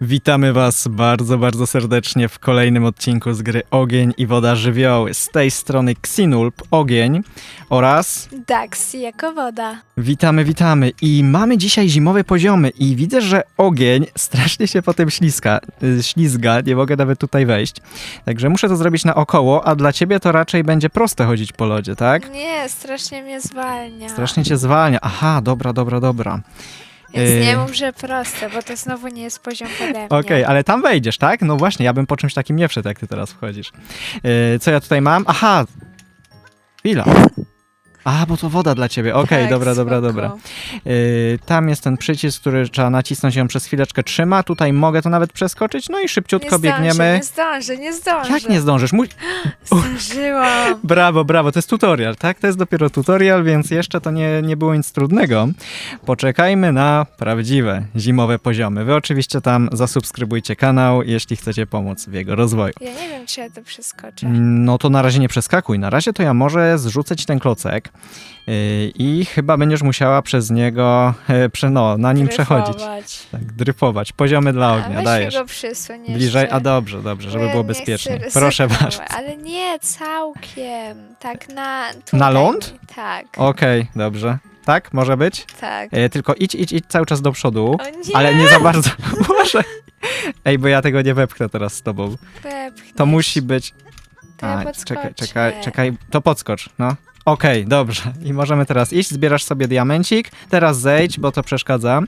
Witamy Was bardzo, bardzo serdecznie w kolejnym odcinku z gry Ogień i Woda Żywioły. Z tej strony Xinulp, Ogień oraz Dax jako woda. witamy, witamy. I mamy dzisiaj zimowe poziomy i widzę, że Ogień strasznie się po tym śliska, y, ślizga, nie mogę nawet tutaj wejść. Także muszę to zrobić naokoło, a dla Ciebie to raczej będzie proste chodzić po lodzie, tak? Nie, strasznie mnie zwalnia. Strasznie Cię zwalnia. Aha, dobra, dobra, dobra. Więc Yy. nie mów, że proste, bo to znowu nie jest poziom pode mnie. Okej, ale tam wejdziesz, tak? No właśnie, ja bym po czymś takim nie wszedł, jak ty teraz wchodzisz. Yy, co ja tutaj mam? Aha! Chwila. A, bo to woda dla ciebie. Okej, Tak, dobra, dobra, spoko. dobra. Yy, tam jest ten przycisk, który trzeba nacisnąć on przez chwileczkę trzyma. Tutaj mogę to nawet przeskoczyć, no i Nie szybciutko zdążę, biegniemy. nie zdążę, nie zdążę. Jak nie zdążysz? Mój... Zdążyłam. Brawo, brawo, to jest tutorial, tak? To jest dopiero tutorial, więc jeszcze to nie, nie było nic trudnego. Poczekajmy na prawdziwe zimowe poziomy. Wy oczywiście tam zasubskrybujcie kanał, jeśli chcecie pomóc w jego rozwoju. Ja nie wiem, czy ja to przeskoczę. No to na razie nie przeskakuj. Na razie to ja może zrzucę ci ten klocek i chyba będziesz musiała przez niego, prze, no, na nim przechodzić. Dryfować. Tak, dryfować. Poziomy dla A, ognia, mi dajesz. go przysuń jeszcze. Bliżej, a dobrze, dobrze, żeby było bezpiecznie. Proszę bardzo. Ale nie, całkiem. Tak na... Tutaj. Na ląd? Tak, Okej, dobrze. Tak, może być? tak. Yy, tylko idź, idź, idź cały czas do przodu, nie, ale nie za bardzo. Może. Ej, bo ja tego nie wepchnę teraz z tobą. wepchniesz. To musi być... To ja A, czekaj, czekaj, czekaj, to podskocz, no. Okej, dobrze. I możemy teraz iść, zbierasz sobie diamencik, teraz zejdź, bo to przeszkadza.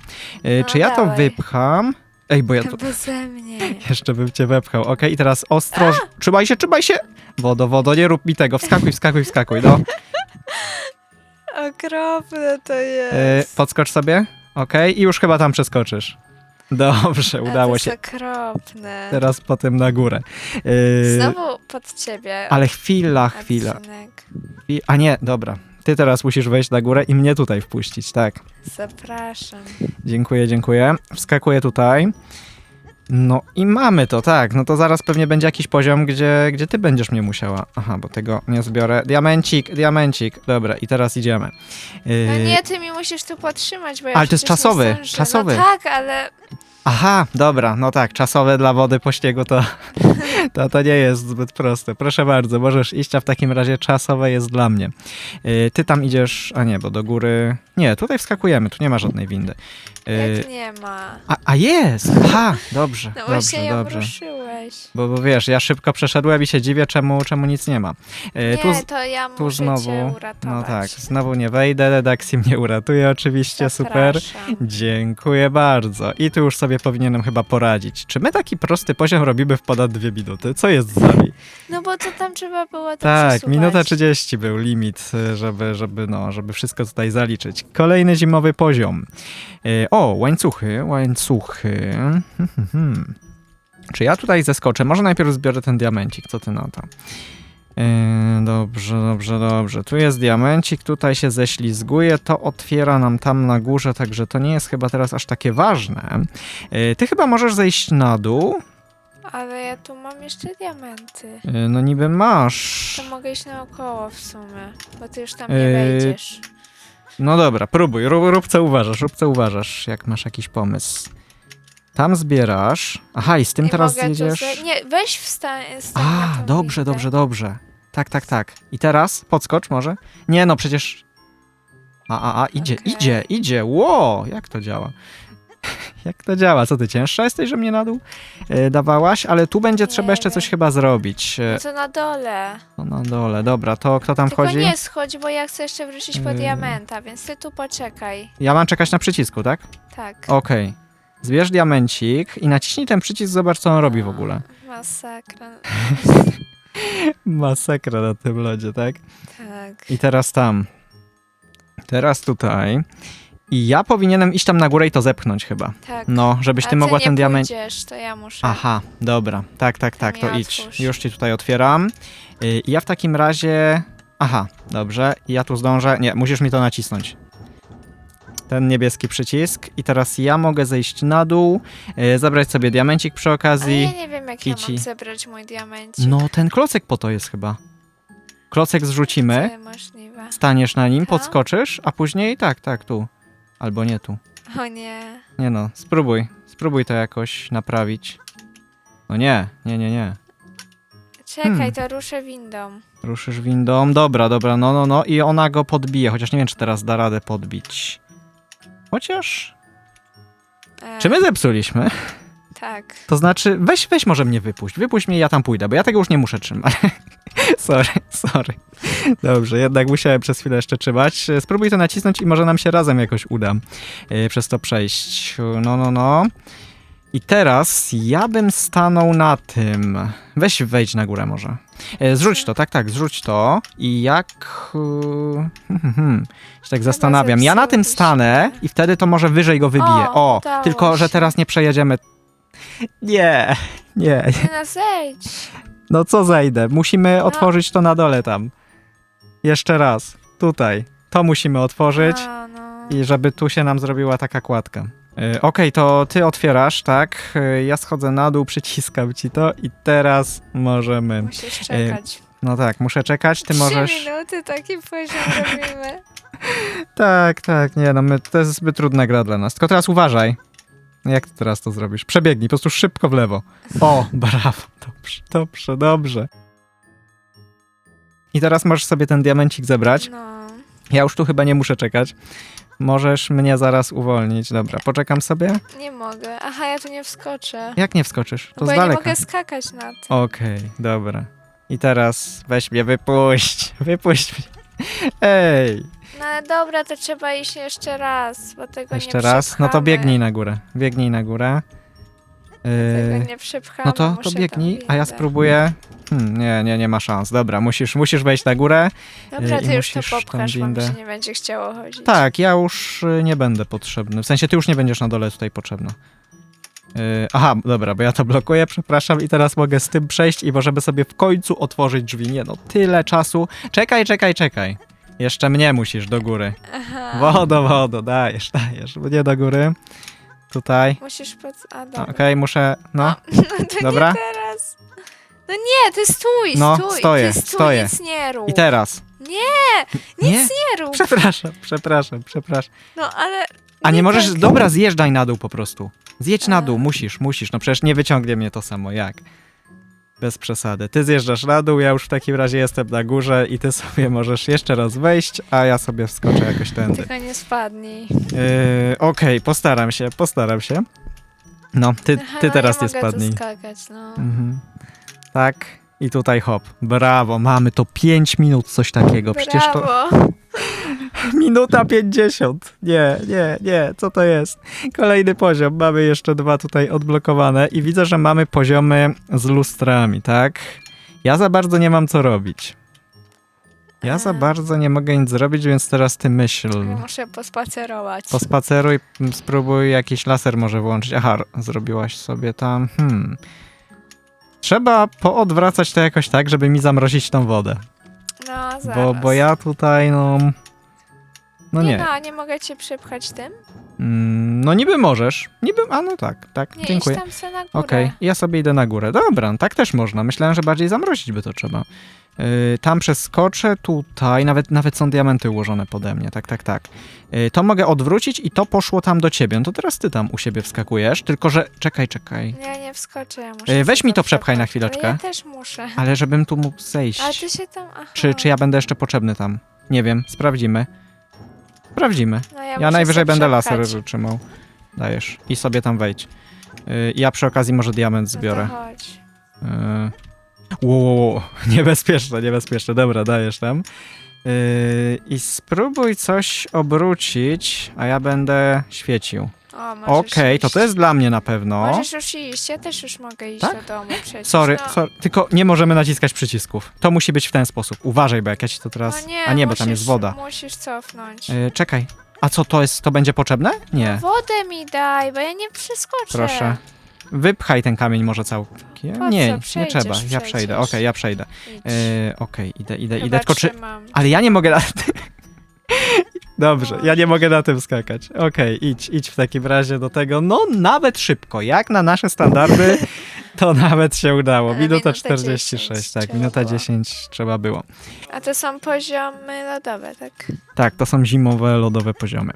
Yy, No, czy ja to dawaj. wypcham? Ej, bo ja to... Beze mnie. Jeszcze bym cię wepchał. Okej, i teraz ostroż... Trzymaj się, trzymaj się! Wodo, wodo, nie rób mi tego. Wskakuj, wskakuj, wskakuj, no. Okropne to Yy, jest. podskocz sobie. Okej, i już chyba tam przeskoczysz. Dobrze, udało to się. jest okropne. Teraz potem na górę. Yy, Znowu pod ciebie. ale chwila, chwila. odcinek. I- A nie, dobra. Ty teraz musisz wejść na górę i mnie tutaj wpuścić, tak. Zapraszam. Dziękuję, dziękuję. Wskakuję tutaj. No i mamy to, tak. No to zaraz pewnie będzie jakiś poziom, gdzie, gdzie ty będziesz mnie musiała. Aha, bo tego nie zbiorę. Diamencik, diamencik. Dobra, i teraz idziemy. Yy, No nie, ty mi musisz tu podtrzymać, bo ja Ale to jest przecież nie czasowy, zdążę. czasowy. No tak, ale Aha, dobra, no tak, czasowe dla wody po śniegu to, to, to nie jest zbyt proste. Proszę bardzo, możesz iść, a w takim razie czasowe jest dla mnie. Yy, ty tam idziesz, a nie, bo do góry... Nie, tutaj wskakujemy, tu nie ma żadnej windy. Yy, jak nie ma. a, a jest! Aha, dobrze, No dobrze, właśnie ją dobrze. ruszyłeś. Bo, bo wiesz, ja szybko przeszedłem i się dziwię, czemu, czemu nic nie ma. Yy, Nie, tu, z- to ja tu muszę znowu, cię uratować. no tak, znowu nie wejdę, Daxi mnie uratuje oczywiście, super. Zapraszam. Dziękuję bardzo. I tu już sobie powinienem chyba poradzić. Czy my taki prosty poziom robimy w ponad dwie minuty? Co jest z nami? No bo to tam trzeba było to tak, przesuwać. minuta 30 był limit, y, żeby, żeby, no, żeby wszystko tutaj zaliczyć. Kolejny zimowy poziom. Y, O, łańcuchy, łańcuchy. Hmm, hmm, hmm. Czy ja tutaj zeskoczę? Może najpierw zbiorę ten diamencik, co ty na to? Yy, dobrze, dobrze, dobrze. Tu jest diamencik, tutaj się ześlizguje, to otwiera nam tam na górze, także to nie jest chyba teraz aż takie ważne. Yy, ty chyba możesz zejść na dół. Ale ja tu mam jeszcze diamenty. Yy, no niby masz. To mogę iść naokoło w sumie, bo ty już tam nie wejdziesz. No dobra, próbuj, rób, rób co uważasz, rób co uważasz, jak masz jakiś pomysł. Tam zbierasz. Aha, i z tym I teraz mogę tu jedziesz. Nie, weź wstań. stań na A, tą dobrze, windę. dobrze, dobrze. Tak, tak, tak. I teraz podskocz może? Nie, no przecież. A, a, a, idzie, Okej. idzie, idzie. Ło, jak to działa? Jak to działa? Co ty cięższa jesteś, że mnie na dół e, dawałaś? Ale tu będzie Nie trzeba jeszcze wiem. coś chyba zrobić. E, No to na dole. to na dole, dobra, to kto tam Tylko wchodzi? nie schodź, bo ja chcę jeszcze wrócić po Yy. diamenta, więc ty tu poczekaj. Ja mam czekać na przycisku, tak? Tak. Okej. Zbierz diamencik i naciśnij ten przycisk, zobacz co on robi w ogóle. Masakra. Masakra na tym lodzie, tak? Tak. I teraz tam. Teraz tutaj. I ja powinienem iść tam na górę i to zepchnąć chyba. Tak. No, żebyś A ty mogła nie ten diament. pójdziesz, to ja muszę. Aha, dobra. Tak, tak, tak, mi to idź. otwórz. Już ci tutaj otwieram. Y, ja w takim razie. Aha, dobrze. I ja tu zdążę. Nie, musisz mi to nacisnąć. Ten niebieski przycisk. I teraz ja mogę zejść na dół, y, zabrać sobie diamencik przy Ale okazji. ja nie wiem, jak ja Kici. mam zebrać mój diamencik. No, ten klocek po to jest chyba. Klocek zrzucimy, To możliwe. staniesz na nim, Tak? podskoczysz, a później tak, tak, tu. Albo nie tu. O nie. Nie no, spróbuj. Spróbuj to jakoś naprawić. No nie, nie, nie, nie. Czekaj, Hmm. to ruszę windą. Ruszysz windą. Dobra, dobra, no, no, no. I ona go podbije, chociaż nie wiem, czy teraz da radę podbić. Chociaż... E, Czy my zepsuliśmy? Tak. To znaczy, weź, weź może mnie wypuść. Wypuść mnie, ja tam pójdę, bo ja tego już nie muszę trzymać. sorry, sorry. Dobrze, jednak musiałem przez chwilę jeszcze trzymać. Spróbuj to nacisnąć i może nam się razem jakoś uda yy, przez to przejść. No, no, no. I teraz ja bym stanął na tym. Weź wejdź na górę może. E, Zrzuć to, tak, tak, zrzuć to. I jak... yy, hmm, hmm, hmm, się tak zastanawiam. Ja na tym stanę i wtedy to może wyżej go wybiję. O, tylko, że teraz nie przejedziemy. Nie, nie. Nie zejdź. No co zejdę? Musimy otworzyć to na dole tam. Jeszcze raz. Tutaj. To musimy otworzyć. A, no. I żeby tu się nam zrobiła taka kładka. Yy, Okej, to ty otwierasz, tak? Yy, ja schodzę na dół, przyciskam ci to i teraz możemy. Musisz czekać. No tak, muszę czekać, ty Trzy możesz. minuty taki poziom robimy. Tak, tak, nie no, my, to jest zbyt trudna gra dla nas. Tylko teraz uważaj. Jak ty teraz to zrobisz? Przebiegnij, po prostu szybko w lewo. O, brawo, dobrze, dobrze, dobrze. I teraz możesz sobie ten diamencik zebrać. No. Ja już tu chyba nie muszę czekać. Możesz mnie zaraz uwolnić. Dobra, poczekam sobie. Nie mogę. Aha, ja tu nie wskoczę. Jak nie wskoczysz? To bo z ja nie daleka. mogę skakać na tym. Okej, dobra. I teraz weź mnie, wypuść. Wypuść mnie. Ej, No ale dobra, to trzeba iść jeszcze raz, bo tego jeszcze nie raz. No to przepchamy. biegnij na górę. Biegnij na górę. Yy, Tego nie przepchamy. No to, muszę to tam biegnij, a ja spróbuję. Hmm, nie, nie, nie ma szans. Dobra, musisz, musisz wejść na górę. Dobra, i ty już to musisz tą popchasz, bo mi windę- się nie będzie chciało chodzić. Tak, ja już y, nie będę potrzebny. W sensie ty już nie będziesz na dole tutaj potrzebna. Yy, aha, dobra, bo ja to blokuję, przepraszam, i teraz mogę z tym przejść i możemy sobie w końcu otworzyć drzwi. Nie no, tyle czasu. Czekaj, czekaj, czekaj. Jeszcze mnie musisz do góry. Aha. Wodo, wodo, dajesz, dajesz. Nie do góry. Tutaj. Musisz pod... A, Okej, dobra. muszę. No, No to Dobra. nie teraz. No nie, ty stój, No, stój. stoję, ty stój, stoję. nic nie rób. i teraz. Nie, nic Nie? nie rób. Przepraszam, przepraszam, przepraszam. No ale... A nie możesz. tak. Dobra, zjeżdżaj na dół po prostu. Zjedź na dół, musisz, musisz. No przecież nie wyciągnie mnie to samo, jak? Bez przesady. Ty zjeżdżasz na dół, ja już w takim razie jestem na górze i ty sobie możesz jeszcze raz wejść, a ja sobie wskoczę jakoś tędy. Tylko nie spadnij. Yy, Okej, postaram się, postaram się. No, ty, Aha, ty no teraz nie nie mogę tu spadnij. skakać, no. Mhm. Tak. I tutaj hop. Brawo, mamy to 5 minut, coś takiego. Przecież to. Brawo. Minuta 50. Nie, nie, nie, co to jest? Kolejny poziom. Mamy jeszcze dwa tutaj odblokowane i widzę, że mamy poziomy z lustrami, tak? Ja za bardzo nie mam co robić. Ja za bardzo nie mogę nic zrobić, więc teraz ty myśl. Muszę pospacerować. Pospaceruj, m, spróbuj jakiś laser może włączyć. Aha, zrobiłaś sobie tam. Hmm. Trzeba poodwracać to jakoś tak, żeby mi zamrozić tą wodę. No, zaraz. Bo, bo ja tutaj, no. No nie. nie. no, nie mogę cię przepchać tym? Mm, No niby możesz. Niby, a no tak, tak, Nie, dziękuję. idź tam se na górę. Okej, ja sobie idę na górę. Dobra, no tak też można. Myślałem, że bardziej zamrozić by to trzeba. Yy, tam przeskoczę, tutaj, nawet, nawet są diamenty ułożone pode mnie, tak, tak, tak. Yy, to mogę odwrócić i to poszło tam do ciebie. No to teraz ty tam u siebie wskakujesz, tylko że, czekaj, czekaj. Nie, nie wskoczę, ja muszę Yy, weź mi to przepchaj na chwileczkę. Ale ja też muszę. Ale żebym tu mógł zejść. Ale ty się tam... Aha. Czy, czy ja będę jeszcze potrzebny tam? Nie wiem, sprawdzimy. Sprawdzimy. No, ja Ja najwyżej będę laser trzymał. Dajesz. I sobie tam wejdź. Ja przy okazji może diament No zbiorę. to chodź. Yy. Wow, wow, wow. niebezpieczne, niebezpieczne. Dobra, dajesz tam. Yy, I spróbuj coś obrócić, a ja będę świecił. O, możesz Okej, to iść. to jest dla mnie na pewno. Możesz już iść, ja też już mogę iść Tak? do domu przecież. Sorry, no. sorry, tylko nie możemy naciskać przycisków. To musi być w ten sposób. Uważaj, bo jak ja ci to teraz... No nie, a nie, bo musisz, tam jest woda. Musisz cofnąć. Yy, czekaj. A co to jest? To będzie potrzebne? Nie. No wodę mi daj, bo ja nie przeskoczę. Proszę. Wypchaj ten kamień może całkiem. Nie, nie Przejdziesz trzeba. Ja przejdę. Okej, ja przejdę. Idź. Yy, Okej, idę, idę, Chyba idę. Tylko czy... trzymam. Ale ja nie mogę na... Dobrze, No, ja nie mogę na tym skakać. Okej, idź, idź w takim razie do tego. No, nawet szybko. Jak na nasze standardy, to nawet się udało. Ale Minuta minuta 46, 10 tak, trzeba minuta było. 10 trzeba było. A to są poziomy lodowe, tak? Tak, to są zimowe, lodowe poziomy.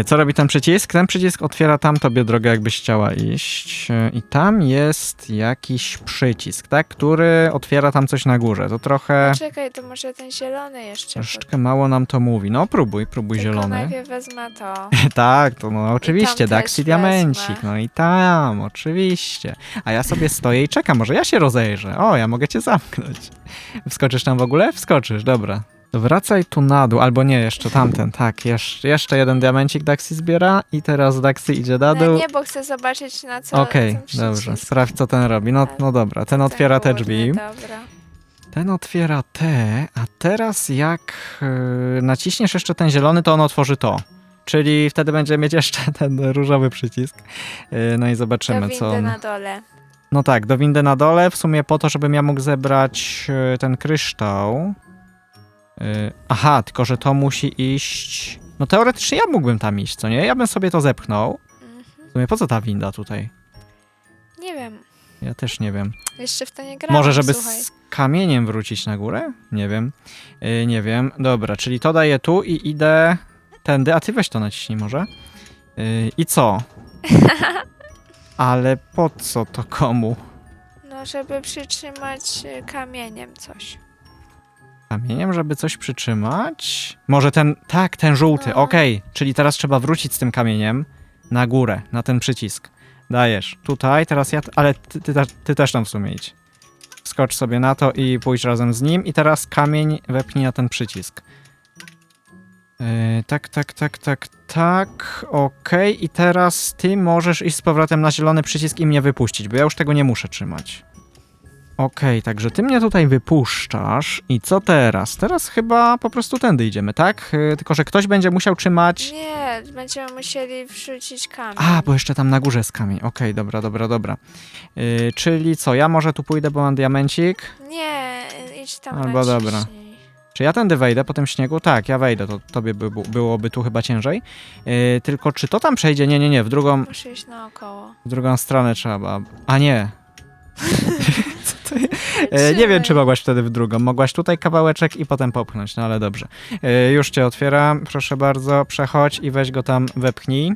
Y, Co robi ten przycisk? Ten przycisk otwiera tam tobie drogę, jakbyś chciała iść. Y, I tam jest jakiś przycisk, tak? Który otwiera tam coś na górze. To trochę. Czekaj, to może ten zielony jeszcze. Troszeczkę mało nam to mówi. No próbuj, próbuj Tylko zielony. najpierw wezmę to. tak, to no oczywiście, też Diamencik. No i tam, oczywiście. A ja sobie stoję i czekam, może ja się rozejrzę. O, ja mogę cię zamknąć. Wskoczysz tam w ogóle? Wskoczysz, dobra. Wracaj tu na dół, albo nie, jeszcze tamten, tak, jeszcze, jeszcze jeden diamencik Daxi zbiera i teraz Daxi idzie na No dół. nie, bo chcę zobaczyć na co Okej, przycisk. dobrze, sprawdź co ten robi. No, no dobra, ten otwiera te drzwi. Dobra. Ten otwiera te, a teraz jak yy, naciśniesz jeszcze ten zielony, to on otworzy to. Czyli wtedy będzie mieć jeszcze ten różowy przycisk. Yy, no i Do zobaczymy, windy co on... na dole. No tak, do windy na dole, w sumie po to, żebym ja mógł zebrać yy, ten kryształ. Yy, aha, tylko że to musi iść... No teoretycznie ja mógłbym tam iść, co nie? Ja bym sobie to zepchnął. Mhm. W sumie po co ta winda tutaj? Nie wiem. Ja też nie wiem. Jeszcze w to nie grałem, Może, żeby słuchaj. z kamieniem wrócić na górę? Nie wiem. Yy, nie wiem. Dobra, czyli to daję tu i idę tędy. A ty weź to naciśnij może. Yy, I co? Ale po co to komu? No, żeby przytrzymać y, kamieniem coś. Kamieniem, żeby coś przytrzymać? Może ten, tak, ten żółty, okej. Czyli teraz trzeba wrócić z tym kamieniem na górę, na ten przycisk. Dajesz. Tutaj, teraz ja, ale ty, ty, te- ty też tam w sumie idź. Skocz sobie na to i pójdź razem z nim i teraz kamień wepnij na ten przycisk. Yy, tak, tak, tak, tak, tak, okej. I teraz ty możesz iść z powrotem na zielony przycisk i mnie wypuścić, bo ja już tego nie muszę trzymać. Okej, także ty mnie tutaj wypuszczasz i co teraz? Teraz chyba po prostu tędy idziemy, tak? Yy, tylko, że ktoś będzie musiał trzymać... Nie, będziemy musieli wrzucić kamień. A, bo jeszcze tam na górze jest kamień. Okej, dobra, dobra, dobra. Yy, czyli co, ja może tu pójdę, bo mam diamencik? Nie, idź tam Albo dobra. Czy ja tędy wejdę po tym śniegu? Tak, ja wejdę, to tobie by, byłoby tu chyba ciężej. Yy, tylko czy to tam przejdzie? Nie, nie, nie, w drugą, Muszę iść naokoło. w drugą stronę trzeba. A nie. E, nie wiem, czy mogłaś wtedy w drugą. Mogłaś tutaj kawałeczek i potem popchnąć, no ale dobrze. E, już cię otwieram, proszę bardzo, przechodź i weź go tam, wepchnij.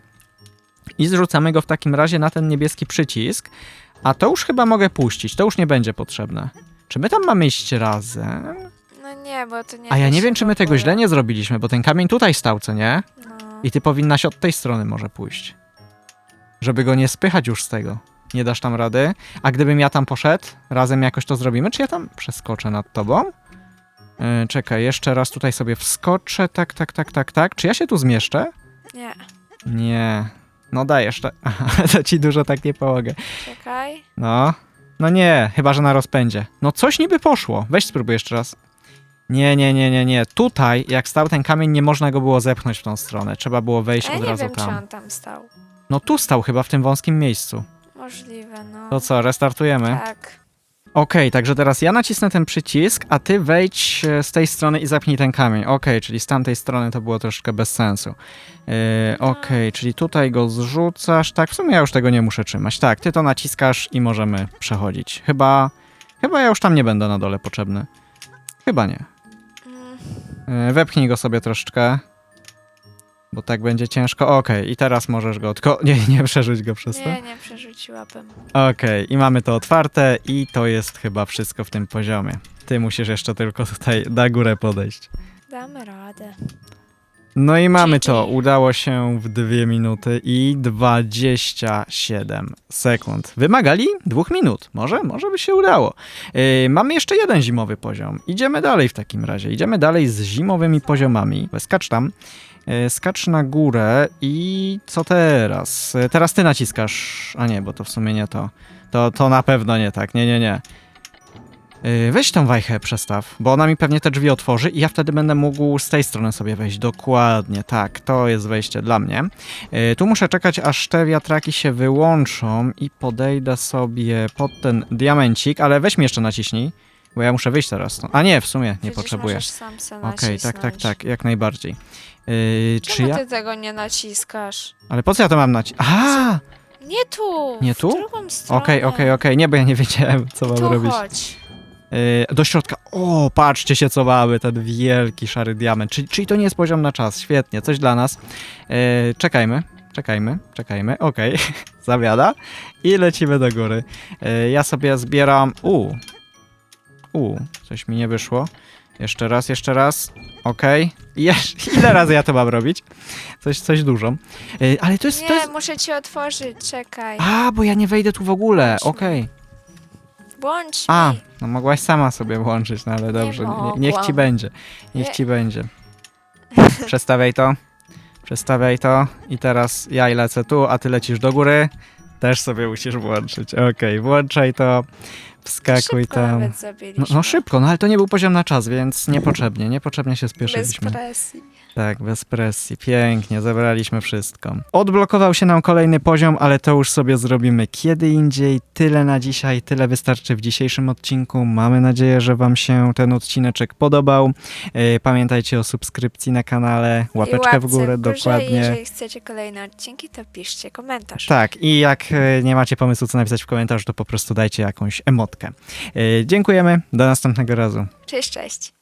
I zrzucamy go w takim razie na ten niebieski przycisk. A to już chyba mogę puścić, to już nie będzie potrzebne. Czy my tam mamy iść razem? No nie, bo to nie A ja nie wiem, czy my tego źle nie zrobiliśmy, bo ten kamień tutaj stał, co nie? No. I ty powinnaś od tej strony może pójść. Żeby go nie spychać już z tego. Nie dasz tam rady. A gdybym ja tam poszedł, razem jakoś to zrobimy, czy ja tam przeskoczę nad tobą? Yy, czekaj, jeszcze raz tutaj sobie wskoczę. Tak, tak, tak, tak, tak. Czy ja się tu zmieszczę? Nie, Nie. No dajesz, to, to ci dużo tak nie pomogę. czekaj. No. No nie, chyba, że na rozpędzie. No coś niby poszło. Weź spróbuj jeszcze raz. Nie, nie, nie, nie, nie. Tutaj, jak stał ten kamień, nie można go było zepchnąć w tą stronę. Trzeba było wejść ja od nie razu wiem, tam. czy on tam stał. No tu stał chyba w tym wąskim miejscu. Możliwe, no. To co, restartujemy? Tak. Okej, także teraz ja nacisnę ten przycisk, a ty wejdź e, z tej strony i zapnij ten kamień. Okej, czyli z tamtej strony to było troszkę bez sensu. Yy, Okej, czyli tutaj go zrzucasz. Tak, w sumie ja już tego nie muszę trzymać. Tak, ty to naciskasz i możemy przechodzić. Chyba, chyba ja już tam nie będę na dole potrzebny. Chyba nie. Mm, Yy, wepchnij go sobie troszeczkę. Bo tak będzie ciężko. Okej, i teraz możesz go, tylko nie, nie przerzuć go przez to. nie, nie przerzuciłabym. Okej, i mamy to otwarte i to jest chyba wszystko w tym poziomie. Ty musisz jeszcze tylko tutaj na górę podejść. Damy radę. No i mamy to. Udało się w 2 minuty i 27 sekund. Wymagali dwóch minut. Może, może by się udało. Yy, mamy jeszcze jeden zimowy poziom. Idziemy dalej w takim razie. Idziemy dalej z zimowymi poziomami. Skacz tam. Yy, skacz na górę i co teraz? Yy, teraz ty naciskasz. A nie, bo to w sumie nie to. To, to na pewno nie tak. Nie, nie, nie. Yy, Weź tą wajchę przestaw, bo ona mi pewnie te drzwi otworzy i ja wtedy będę mógł z tej strony sobie wejść. Dokładnie, tak, to jest wejście dla mnie. Yy, Tu muszę czekać, aż te wiatraki się wyłączą i podejdę sobie pod ten diamencik, ale weź mi jeszcze naciśnij, bo ja muszę wyjść teraz. stąd. A nie, w sumie nie Przecież potrzebuję. Okej, tak, tak, nacisnąć. tak, jak najbardziej. Yy, czy Czemu ja... ty tego nie naciskasz? Ale po co ja to mam nacisnąć? Aha! Nie tu! Nie tu? Okej, okej, okej, nie, bo ja nie wiedziałem, co mam Tu robić. chodź. Do środka. O, patrzcie się, co mamy, ten wielki szary diament. Czyli, czyli to nie jest poziom na czas. Świetnie, coś dla nas. Yy, czekajmy, czekajmy, czekajmy. Okej, zawiada. I lecimy do góry. Yy, ja sobie zbieram... U, u, coś mi nie wyszło. Jeszcze raz, jeszcze raz. Okej. Jesz- Ile razy ja to mam robić? Coś, coś dużo. Yy, ale to jest... Nie, to jest... muszę ci otworzyć, czekaj. A, bo ja nie wejdę tu w ogóle. Okej. Włącz A, mi. no mogłaś sama sobie włączyć, no ale dobrze. Nie, niech ci mogłam. będzie. Niech Nie. ci będzie. Przestawiaj to. Przestawiaj to. I teraz ja i lecę tu, a ty lecisz do góry. Też sobie musisz włączyć. Okej, włączaj to. Wskakuj Szybko tam. nawet No, zrobiliśmy. no szybko, no ale to nie był poziom na czas, więc niepotrzebnie, niepotrzebnie się Bez spieszyliśmy. presji. Tak, bez presji. Pięknie, zebraliśmy wszystko. Odblokował się nam kolejny poziom, ale to już sobie zrobimy kiedy indziej. Tyle na dzisiaj, tyle wystarczy w dzisiejszym odcinku. Mamy nadzieję, że Wam się ten odcineczek podobał. E, Pamiętajcie o subskrypcji na kanale, łapeczkę w górę, górze. dokładnie. Jeżeli chcecie kolejne odcinki, to piszcie komentarz. Tak, i jak e, nie macie pomysłu, co napisać w komentarzu, to po prostu dajcie jakąś emotkę. E, Dziękujemy, do następnego razu. Cześć, cześć.